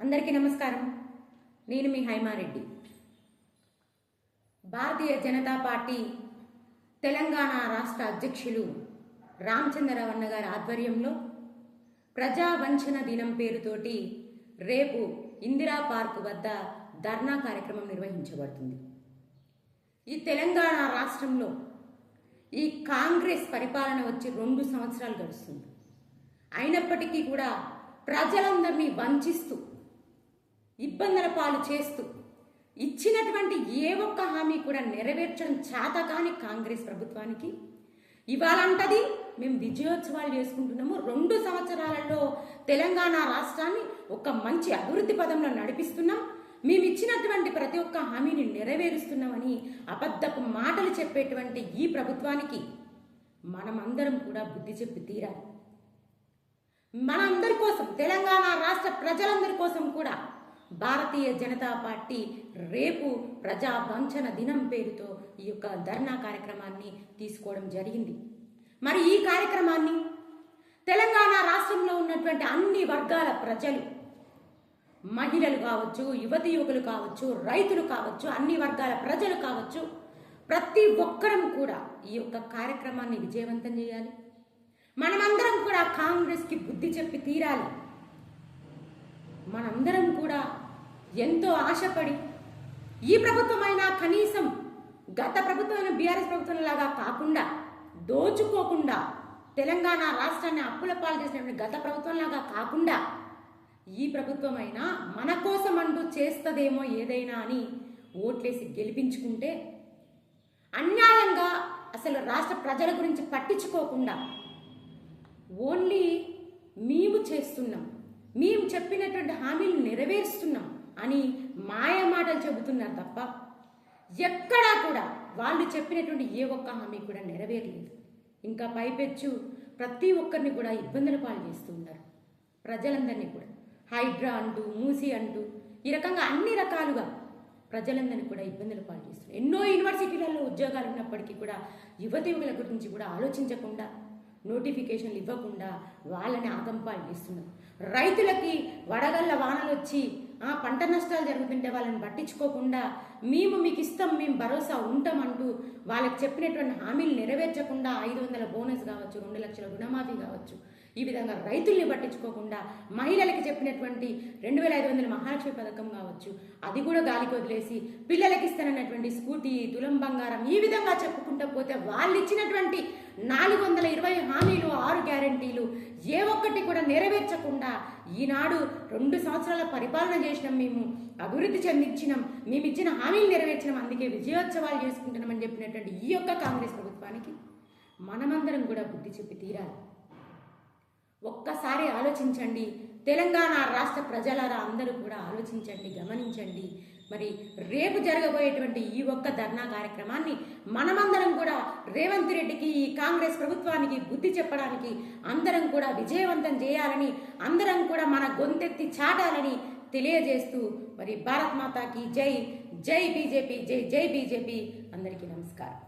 అందరికీ నమస్కారం. నేను మీ హైమారెడ్డి. భారతీయ జనతా పార్టీ తెలంగాణ రాష్ట్ర అధ్యక్షులు రామచంద్రరావు గారి ఆధ్వర్యంలో ప్రజా వంచన దినం పేరుతోటి రేపు ఇందిరా పార్క్ వద్ద ధర్నా కార్యక్రమం నిర్వహించబడుతుంది. ఈ తెలంగాణ రాష్ట్రంలో ఈ కాంగ్రెస్ పరిపాలన వచ్చి రెండు సంవత్సరాలు గడుస్తుంది. అయినప్పటికీ కూడా ప్రజలందరినీ వంచిస్తూ ఇబ్బందుల పాలు చేస్తూ ఇచ్చినటువంటి ఏ ఒక్క హామీ కూడా నెరవేర్చడం చేతకాని కాంగ్రెస్ ప్రభుత్వానికి. ఇవాళంటది మేము విజయోత్సవాలు చేసుకుంటున్నాము. రెండు సంవత్సరాలలో తెలంగాణ రాష్ట్రాన్ని ఒక మంచి అభివృద్ధి పదంలో నడిపిస్తున్నాం. మేము ఇచ్చినటువంటి ప్రతి ఒక్క హామీని నెరవేరుస్తున్నామని అబద్ధపు మాటలు చెప్పేటువంటి ఈ ప్రభుత్వానికి మనమందరం కూడా బుద్ధి చెప్పి తీరాలి. మనందరి కోసం తెలంగాణ రాష్ట్ర ప్రజలందరి కోసం కూడా భారతీయ జనతా పార్టీ రేపు ప్రజా వంచన దినం పేరుతో ఈ యొక్క ధర్నా కార్యక్రమాన్ని తీసుకోవడం జరిగింది. మరి ఈ కార్యక్రమాన్ని తెలంగాణ రాష్ట్రంలో ఉన్నటువంటి అన్ని వర్గాల ప్రజలు మహిళలు కావచ్చు యువతి యువకులు కావచ్చు రైతులు కావచ్చు అన్ని వర్గాల ప్రజలు కావచ్చు ప్రతి ఒక్కరం కూడా ఈ యొక్క కార్యక్రమాన్ని విజయవంతం చేయాలి. మనమందరం కూడా కాంగ్రెస్కి బుద్ధి చెప్పి తీరాలి. మనందరం కూడా ఎంతో ఆశపడి ఈ ప్రభుత్వమైనా కనీసం గత ప్రభుత్వమైన బీఆర్ఎస్ ప్రభుత్వం లాగా కాకుండా దోచుకోకుండా తెలంగాణ రాష్ట్రాన్ని అప్పుల పాలు చేసినటువంటి గత ప్రభుత్వం లాగా కాకుండా ఈ ప్రభుత్వమైనా మన కోసం అంటూ చేస్తుందేమో ఏదైనా అని ఓట్లేసి గెలిపించుకుంటే అన్యాయంగా అసలు రాష్ట్ర ప్రజల గురించి పట్టించుకోకుండా ఓన్లీ మేము చేస్తున్నాం. మేము చెప్పినటువంటి హామీలు నెరవేరుస్తున్నాం అని మాయ మాటలు చెబుతున్నారు తప్ప ఎక్కడా కూడా వాళ్ళు చెప్పినటువంటి ఏ ఒక్క హామీ కూడా నెరవేరలేదు. ఇంకా పైపెచ్చు ప్రతి ఒక్కరిని కూడా ఇబ్బందుల పాలు చేస్తున్నారు ప్రజలందరినీ కూడా. హైడ్రా అంటూ మూసి అంటూ ఈ రకంగా అన్ని రకాలుగా ప్రజలందరినీ కూడా ఇబ్బందులు పాలు చేస్తున్నారు. ఎన్నో యూనివర్సిటీలలో ఉద్యోగాలు ఉన్నప్పటికీ కూడా యువత యువకుల గురించి కూడా ఆలోచించకుండా నోటిఫికేషన్లు ఇవ్వకుండా వాళ్ళని ఆగంపాలు చేస్తున్నారు రైతులకి వడగళ్ళ వానలు వచ్చి ఆ పంట నష్టాలు జరుగుతుంటే వాళ్ళని పట్టించుకోకుండా మేము మీకు ఇస్తాం మేము భరోసా ఉంటామంటూ వాళ్ళకి చెప్పినటువంటి హామీలు నెరవేర్చకుండా ఐదు వందల బోనస్ కావచ్చు రెండు లక్షల రుణమాఫీ కావచ్చు ఈ విధంగా రైతుల్ని పట్టించుకోకుండా మహిళలకి చెప్పినటువంటి రెండు వేల ఐదు వందల మహాలక్ష్మి పథకం కావచ్చు అది కూడా గాలికి వదిలేసి పిల్లలకి ఇస్తానన్నటువంటి స్కూటీ తులం బంగారం ఈ విధంగా చెప్పుకుంటూ పోతే వాళ్ళు ఇచ్చినటువంటి నాలుగు వందల ఇరవై హామీలు ఆరు గ్యారంటీలు ఏ ఒక్కటి కూడా నెరవేర్చకుండా ఈనాడు రెండు సంవత్సరాల పరిపాలన చేసినాం మేము అభివృద్ధి చెందించినాం మేము ఇచ్చిన హామీలు నెరవేర్చినాం అందుకే విజయోత్సవాలు చేసుకుంటున్నామని చెప్పినటువంటి ఈ యొక్క కాంగ్రెస్ ప్రభుత్వానికి మనమందరం కూడా బుద్ధి చెప్పి తీరాలి. ఒక్కసారి ఆలోచించండి. తెలంగాణ రాష్ట్ర ప్రజలారా అందరూ కూడా ఆలోచించండి గమనించండి. మరి రేపు జరగబోయేటువంటి ఈ ఒక్క ధర్నా కార్యక్రమాన్ని మనమందరం కూడా రేవంత్ రెడ్డికి ఈ కాంగ్రెస్ ప్రభుత్వానికి బుద్ధి చెప్పడానికి అందరం కూడా విజయవంతం చేయాలని అందరం కూడా మన గొంతెత్తి చాటాలని తెలియజేస్తూ మరి భారత్ మాతాకి జై జై బీజేపీ జై జై బీజేపీ అందరికీ నమస్కారం.